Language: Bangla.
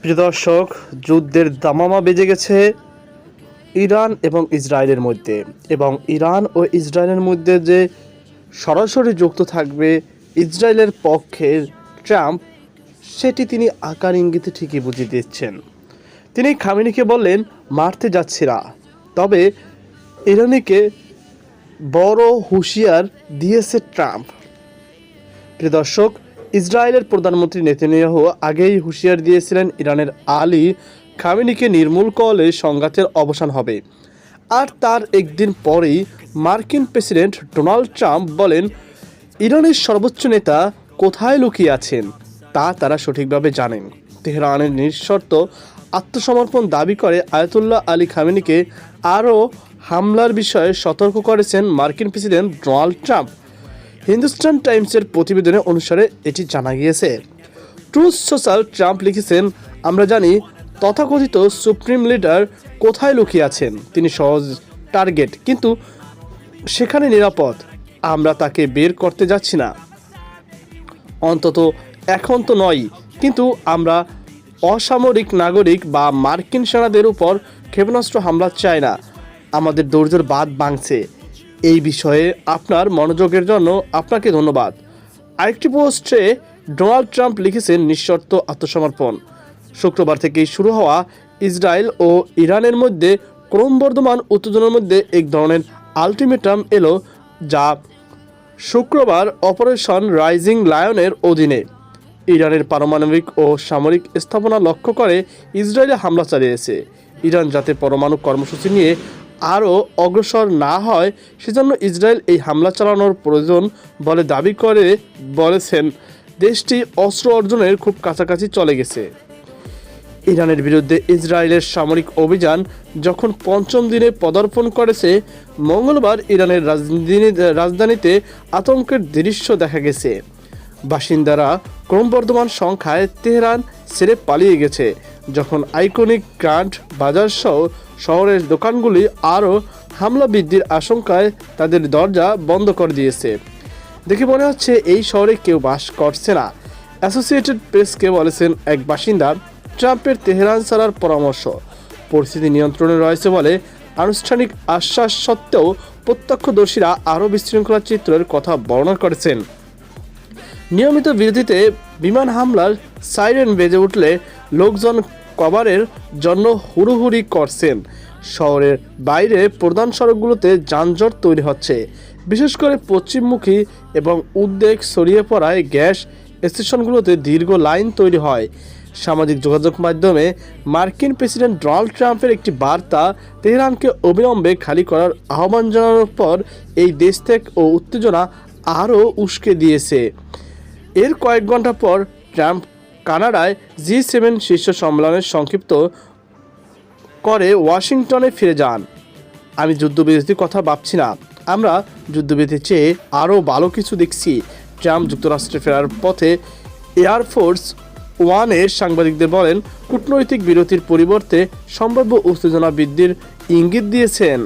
প্রিয় দর্শক, যুদ্ধের দামামা বেজে গেছে ইরান এবং ইসরায়েলের মধ্যে এবং ইরান ও ইসরায়েলের মধ্যে যে সরাসরি যুক্ত থাকবে ইসরায়েলের পক্ষের ট্রাম্প, সেটি তিনি আকার ইঙ্গিতে ঠিকই বুঝিয়ে দিচ্ছেন। তিনি খামিনিকে বললেন, মারতে যাচ্ছি না। তবে ইরানিকে বড় হুঁশিয়ার দিয়েছে ট্রাম্প। প্রিয় দর্শক ইসরায়েলের প্রধানমন্ত্রী নেতানিয়াহু আগেই হুঁশিয়ার দিয়েছিলেন ইরানের আলী খামেনিকে নির্মূল করলে সংঘাতের অবসান হবে। আর তার একদিন পরেই মার্কিন প্রেসিডেন্ট ডোনাল্ড ট্রাম্প বলেন, ইরানের সর্বোচ্চ নেতা কোথায় লুকিয়ে আছেন তা তারা সঠিকভাবে জানেন। তেহরানের নিঃশর্ত আত্মসমর্পণ দাবি করে আয়তুল্লাহ আলী খামেনিকে আরও হামলার বিষয়ে সতর্ক করেছেন মার্কিন প্রেসিডেন্ট ডোনাল্ড ট্রাম্প। হিন্দুস্তান টাইমসের প্রতিবেদনে অনুসারে এটি জানা গিয়েছে। ট্রুথ সোশ্যাল ট্রাম্প লিখেছেন, আমরা জানি তথাকথিত সুপ্রিম লিডার কোথায় লুকিয়ে আছেন। তিনি সহজ টার্গেট, কিন্তু সেখানে নিরাপদ। আমরা তাকে বের করতে যাচ্ছি না। অন্তত এখন তো নয়, কিন্তু আমরা অসামরিক নাগরিক বা মার্কিন সেনাদের উপর ক্ষেপণাস্ত্র হামলা চাই না। আমাদের ধৈর্যের বাদ ভাঙছে। এই বিষয়ে আপনার মনোযোগের জন্য আপনাকে ধন্যবাদ। আরেকটি পোস্টে ডোনাল্ড ট্রাম্প লিখেছেন নিঃশর্ত আত্মসমর্পণ। শুক্রবার থেকেই শুরু হওয়া ইসরায়েল ও ইরানের মধ্যে ক্রমবর্ধমান উত্তেজনার মধ্যে এক ধরনের আলটিমেটাম এলো যা শুক্রবার অপারেশন রাইজিং লায়নের অধীনে। ইরানের পারমাণবিক ও সামরিক স্থাপনা লক্ষ্য করে ইসরায়েলে হামলা চালিয়েছে। ইরান যাতে পরমাণু কর্মসূচি নিয়ে আরও অগ্রসর না হয়, সেজন্য ইসরায়েল এই হামলা চালানোর প্রয়োজন বলে দাবি করে বলেছেন। দেশটি অস্ত্র অর্জনের খুব কাছাকাছি চলে গেছে। ইরানের বিরুদ্ধে ইসরায়েলের সামরিক অভিযান যখন পঞ্চম দিনে পদার্পণ করেছে, মঙ্গলবার ইরানের রাজধানী, রাজধানীতে আতঙ্কের দৃশ্য দেখা গেছে। বাসিন্দারা ক্রমবর্ধমান সংখ্যায় তেহরান ছেড়ে পালিয়ে গেছে, যখন আইকনিক গ্রান্ট বাজার সহ শহরের দোকানগুলি আরও হামলা বৃদ্ধির আশঙ্কায় তাদের দরজা বন্ধ করে দিয়েছে। দেখে মনে হচ্ছে এই শহরে কেউ বাস করছে না। অ্যাসোসিয়েটেড প্রেসকে বলেছেন এক বাসিন্দা, ট্রাম্পের তেহরান ছাড়ার পরামর্শ। পরিস্থিতি নিয়ন্ত্রণে রয়েছে বলে আনুষ্ঠানিক আশ্বাস সত্ত্বেও প্রত্যক্ষদর্শীরা আরও বিশৃঙ্খলা চিত্রের কথা বর্ণনা করেছেন। নিয়মিত বিরতিতে বিমান হামলার সাইরেন বেজে উঠলে লোকজন কভারের জন্য হুড়োহুড়ি করছেন। শহরের বাইরে প্রধান সড়কগুলোতে যানজট তৈরি হচ্ছে। বিশেষ করে পশ্চিমমুখী এবং উদ্বেগ ছড়িয়ে পড়ায় গ্যাস স্টেশনগুলোতে দীর্ঘ লাইন তৈরি হয়। সামাজিক যোগাযোগ মাধ্যমে মার্কিন প্রেসিডেন্ট ডোনাল্ড ট্রাম্পের একটি বার্তা তেহরানকে অবিলম্বে খালি করার আহ্বান জানানোর পর এই দেশ থেকে ও উত্তেজনা আরও উস্কে দিয়েছে। এর কয়েক ঘণ্টা পর ট্রাম্প কানাডায় জি সেভেন শীর্ষ সম্মেলনের সংক্ষিপ্ত করে ওয়াশিংটনে ফিরে যান। আমি যুদ্ধবিরতির কথা ভাবছি না। আমরা যুদ্ধবিরতির চেয়ে আরও ভালো কিছু দেখছি। ট্রাম্প যুক্তরাষ্ট্রে ফেরার পথে এয়ারফোর্স ওয়ানের সাংবাদিকদের বলেন, কূটনৈতিক বিরতির পরিবর্তে সম্ভাব্য উত্তেজনা বৃদ্ধির ইঙ্গিত দিয়েছেন।